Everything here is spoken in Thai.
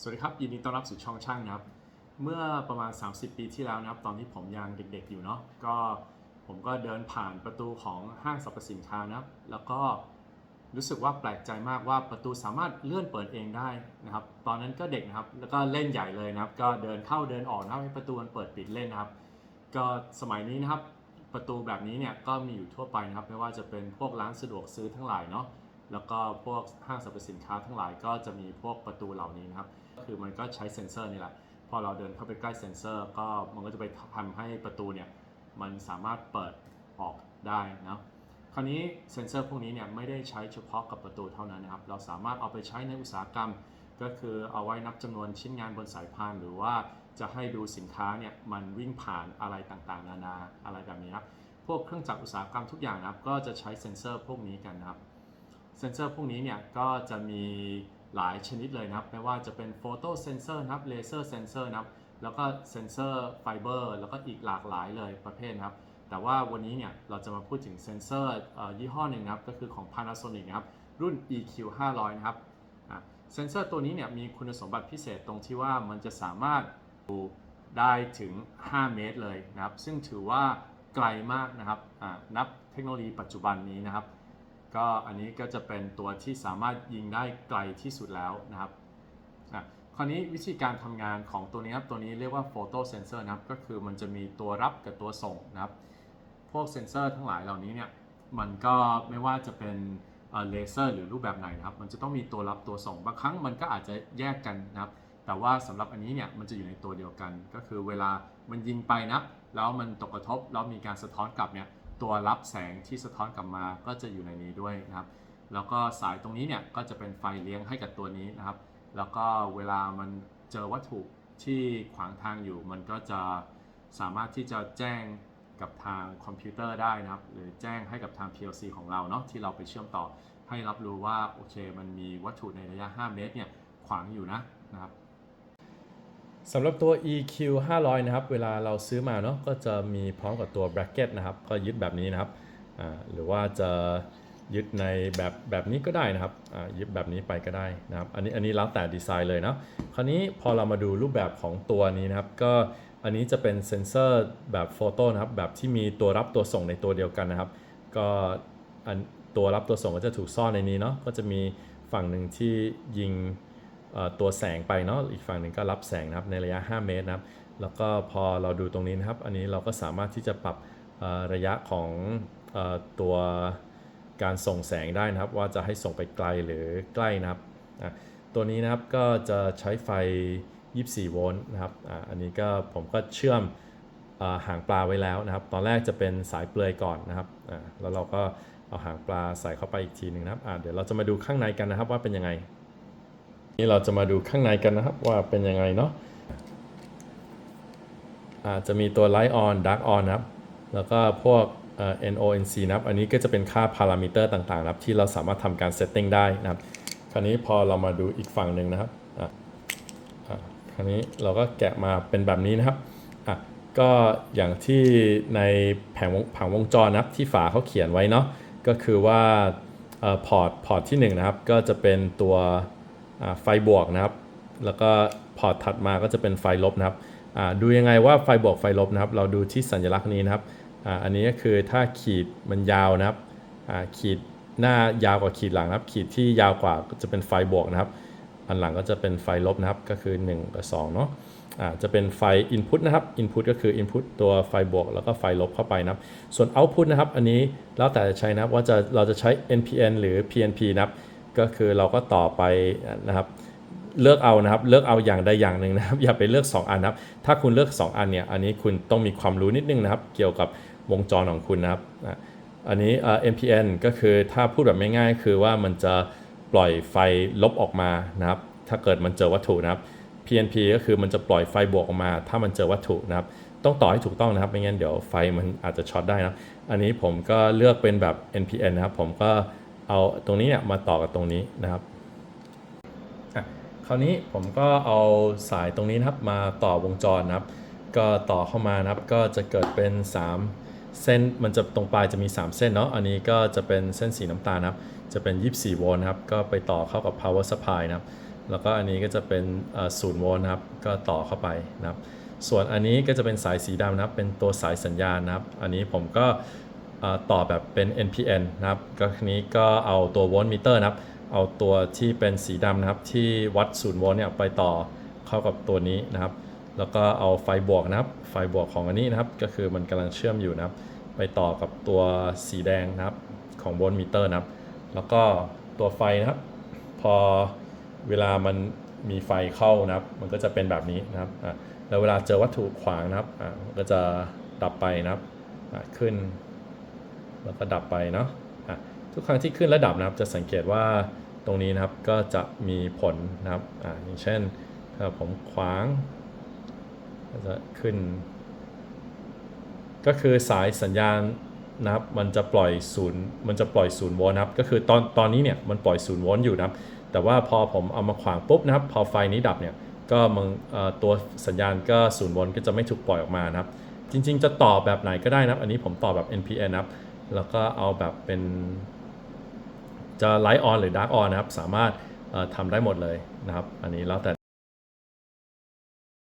สวัสดีครับยินดีต้อนรับสู่ช่องช่างนะครับ เมื่อประมาณ 30 ปีที่แล้วนะครับ ตอนที่ผมยังเด็กๆอยู่เนาะก็ผมก็เดินผ่านประตูของห้างสรรพสินค้านะครับ แล้วก็รู้สึกว่าแปลกใจมากว่าประตูสามารถเลื่อนเปิดเองได้นะครับ ตอนนั้นก็เด็กนะครับ แล้วก็เล่นใหญ่เลยนะครับ ก็เดินเข้าเดินออกนะครับให้ประตูมันเปิดปิดเล่นนะครับ ก็สมัยนี้นะครับ ประตูแบบนี้เนี่ยก็มีอยู่ทั่วไปนะครับ ไม่ว่าจะเป็นพวกร้านสะดวกซื้อทั้งหลายเนาะ แล้วก็พวกห้างสรรพสินค้าทั้งหลายก็จะมีพวกประตูเหล่านี้นะครับ คือมันก็ใช้เซ็นเซอร์นี่แหละ พอเราเดินเข้าไปใกล้เซ็นเซอร์ ก็มันก็จะไปทำให้ประตูเนี่ยมันสามารถเปิดออกได้นะคราวนี้เซ็นเซอร์พวกนี้เนี่ยไม่ได้ใช้เฉพาะกับประตูเท่านั้นนะครับ เราสามารถเอาไปใช้ในอุตสาหกรรม ก็คือเอาไว้นับจำนวนชิ้นงานบนสายพานหรือว่าจะให้ดูสินค้าเนี่ยมันวิ่งผ่านอะไรต่างๆ นานาอะไรแบบนี้ครับพวกเครื่องจักรอุตสาหกรรมทุกอย่างนะครับก็จะใช้เซ็นเซอร์พวกนี้กันนะครับ เซนเซอร์พวกนี้เนี่ยก็จะมีหลายชนิดเลยนะครับไม่ว่าจะเป็นโฟโตเซนเซอร์นะครับเลเซอร์เซนเซอร์นะครับแล้วก็เซนเซอร์ไฟเบอร์แล้วก็อีกหลากหลายเลยประเภทนะครับ แต่ว่าวันนี้เนี่ยเราจะมาพูดถึงเซนเซอร์ยี่ห้อหนึ่งนะครับ ก็คือของ Panasonic นะครับ รุ่น EQ 500นะครับเซนเซอร์ตัวนี้เนี่ยมีคุณสมบัติพิเศษตรงที่ว่ามันจะสามารถดูได้ถึง 5 เมตรเลยนะครับ ซึ่งถือว่าไกลมากนะครับนับเทคโนโลยีปัจจุบันนี้นะครับ ก็อันนี้ก็จะเป็นตัวที่สามารถยิงได้ไกลที่สุดแล้วนะครับอะคราวนี้วิธีการทำงานของตัวนี้ครับตัวนี้เรียกว่าโฟโตเซนเซอร์นะครับก็คือมันจะมีตัวรับกับตัวส่งนะครับ พวกเซนเซอร์ทั้งหลายเหล่านี้เนี่ยมันก็ไม่ว่าจะเป็นเลเซอร์หรือรูปแบบไหนนะครับ มันจะต้องมีตัวรับตัวส่งบางครั้งมันก็อาจจะแยกกันนะครับ แต่ว่าสำหรับอันนี้เนี่ยมันจะอยู่ในตัวเดียวกัน ก็คือเวลามันยิงไปนะแล้วมันตกกระทบแล้วมีการสะท้อนกลับเนี่ย ตัวรับแสงที่สะท้อนกลับมาก็จะอยู่ในนี้ด้วยนะครับ แล้วก็สายตรงนี้เนี่ยก็จะเป็นไฟเลี้ยงให้กับตัวนี้นะครับ แล้วก็เวลามันเจอวัตถุที่ขวางทางอยู่ มันก็จะสามารถที่จะแจ้งกับทางคอมพิวเตอร์ได้นะครับ หรือแจ้งให้กับทาง PLC ของเราเนาะที่เราไปเชื่อมต่อให้รับรู้ว่าโอเค มันมีวัตถุในระยะ 5 เมตรเนี่ยขวางอยู่นะนะครับ สำหรับตัว EQ 500 นะครับ เวลาเราซื้อมาเนาะก็จะมีพร้อมกับตัว bracket นะครับ ก็ยึดแบบนี้นะครับอ่าหรือว่าจะยึดในแบบแบบนี้ก็ได้นะครับอ่ายึดแบบนี้ไปก็ได้นะครับ อันนี้อันนี้แล้วแต่ดีไซน์เลยเนาะ คราวนี้พอเรามาดูรูปแบบของตัวนี้นะครับ ก็อันนี้จะเป็นเซนเซอร์แบบโฟโต้นะครับ แบบที่มีตัวรับตัวส่งในตัวเดียวกันนะครับ ก็อันตัวรับตัวส่งก็จะถูกซ่อนในนี้เนาะ ก็จะมีฝั่งหนึ่งที่ยิง ตัวแสงไปเนาะอีกฝั่งหนึ่งก็รับแสงนะครับในระยะ 5 เมตรนะครับ แล้วก็พอเราดูตรงนี้นะครับ อันนี้เราก็สามารถที่จะปรับระยะของอตัวการส่งแสงได้นะครับ ว่าจะให้ส่งไปไกลหรือใกล้นะครับตัวนี้นะครับก็จะใช้ไฟ 24 โวลต์นะครับอ,อันนี้ก็ผมก็เชื่อมอหางปลาไว้แล้วนะครับ ตอนแรกจะเป็นสายเปลือยก่อนนะครับแล้วเราก็เอาหางปลาใส่เข้าไปอีกทีหนึ่งนะครับเดี๋ยวเราจะมาดูข้างในกันนะครับว่าเป็นยังไง นี่เราจะมาดูข้างในกันนะครับว่าเป็นยังไงเนาะอาจจะมีตัว Light On Dark On นะครับ แล้วก็พวก NONC นะครับ อันนี้ก็จะเป็นค่าพารามิเตอร์ต่างๆนะครับ ที่เราสามารถทำการเซตติ้งได้นะครับ คราวนี้พอเรามาดูอีกฝั่งหนึ่งนะครับคราวนี้เราก็แกะมาเป็นแบบนี้นะครับก็อย่างที่ในแผงวงผังวงจรนะครับที่ฝาเขาเขียนไว้เนาะก็คือว่าพอร์ตพอร์ตที่หนึ่งนะครับก็จะเป็นตัว ไฟบวกนะครับ แล้วก็พอร์ตถัดมาก็จะเป็นไฟลบนะครับดูยังไงว่าไฟบวกไฟลบนะครับ เราดูที่สัญลักษณ์นี้นะครับอ,อันนี้ก็คือถ้าขีดมันยาวนะครับขีดหน้ายาวกว่าขีดหลังนะครับ ขีดที่ยาวกว่าก็จะเป็นไฟบวกนะครับ อันหลังก็จะเป็นไฟลบนะครับก็คือ 1 กับ2เนาะจะเป็นไฟ Input นะครับ Input ก็คือ Input ตัวไฟบวก แล้วก็ไฟลบเข้าไปนะครับ ส่วน Output นะครับ อันนี้แล้วแต่จะใช้นะครับว่าจะเราจะใช้ NPN หรือ PNP นะครับ ก็คือเราก็ต่อไปนะครับเลือกเอานะครับเลือกเอาอย่างใดอย่างหนึ่งนะครับ อย่าไปเลือก 2 อันนะครับ ถ้าคุณเลือก 2 อันเนี่ยอันนี้คุณต้องมีความรู้นิดนึงนะครับ เกี่ยวกับวงจรของคุณนะครับอันนี้เอ่อ NPN ก็คือถ้าพูดแบบง่ายๆคือว่ามันจะปล่อยไฟลบออกมานะครับ ถ้าเกิดมันเจอวัตถุนะครับ PNP ก็คือมันจะปล่อยไฟบวกออกมา ถ้ามันเจอวัตถุนะครับ ต้องต่อให้ถูกต้องนะครับไม่งั้นเดี๋ยวไฟมันอาจจะช็อตได้นะครับอันนี้ผมก็เลือกเป็นแบบ NPN นะครับ ผมก็ เอาตรงนี้เนี่ยมาต่อกับตรงนี้นะครับคราวนี้ผมก็เอาสายตรงนี้นะครับมาต่อวงจรนะครับ ก็ต่อเข้ามานะครับก็จะเกิดเป็น 3 เส้นมันจะตรงปลายจะมี 3 เส้นเนาะอันนี้ก็จะเป็นเส้นสีน้ำตาลนะครับ จะเป็น 24 โวลต์นะครับ ก็ไปต่อเข้ากับ power supply นะครับ แล้วก็อันนี้ก็จะเป็นศูนย์โวลต์นะครับ ก็ต่อเข้าไปนะครับ ส่วนอันนี้ก็จะเป็นสายสีดำนะครับ เป็นตัวสายสัญญาณนะครับ อันนี้ผมก็ ต่อแบบเป็น NPN นะครับก็ทีนี้ก็เอาตัวโวลต์มิเตอร์นะครับ เอาตัวที่เป็นสีดำนะครับที่วัดศูนย์โวลต์เนี่ยไปต่อเข้ากับตัวนี้นะครับ แล้วก็เอาไฟบวกนะครับ ไฟบวกของอันนี้นะครับ ก็คือมันกำลังเชื่อมอยู่นะครับ ไปต่อกับตัวสีแดงนะครับของโวลต์มิเตอร์นะครับ แล้วก็ตัวไฟนะครับ พอเวลามันมีไฟเข้านะครับ มันก็จะเป็นแบบนี้นะครับแล้วเวลาเจอวัตถุขวางนะครับก็จะดับไปนะครับขึ้น แล้วก็ดับไปเนาะอะทุกครั้งที่ขึ้นและดับนะครับ จะสังเกตว่าตรงนี้นะครับก็จะมีผลนะครับอะอย่างเช่นถ้าผมขวางก็จะขึ้น ก็คือสายสัญญาณนะครับมันจะปล่อยศูนย์มันจะปล่อยศูนย์โวลต์นะครับก็คือตอนตอนนี้เนี่ยมันปล่อยศูนย์โวลต์อยู่นะครับ แต่ว่าพอผมเอามาขวางปุ๊บนะครับ พอไฟนี้ดับเนี่ยก็มันเอ่อตัวสัญญาณก็ศูนย์โวลต์ก็จะไม่ถูกปล่อยออกมานะครับ จริง ๆ จะต่อแบบไหนก็ได้นะครับ อันนี้ผมต่อแบบ NPN นะครับ แล้วก็เอาแบบเป็นจะไลท์ออนหรือดาร์กออนนะครับ สามารถทำได้หมดเลยนะครับ อันนี้แล้วแต่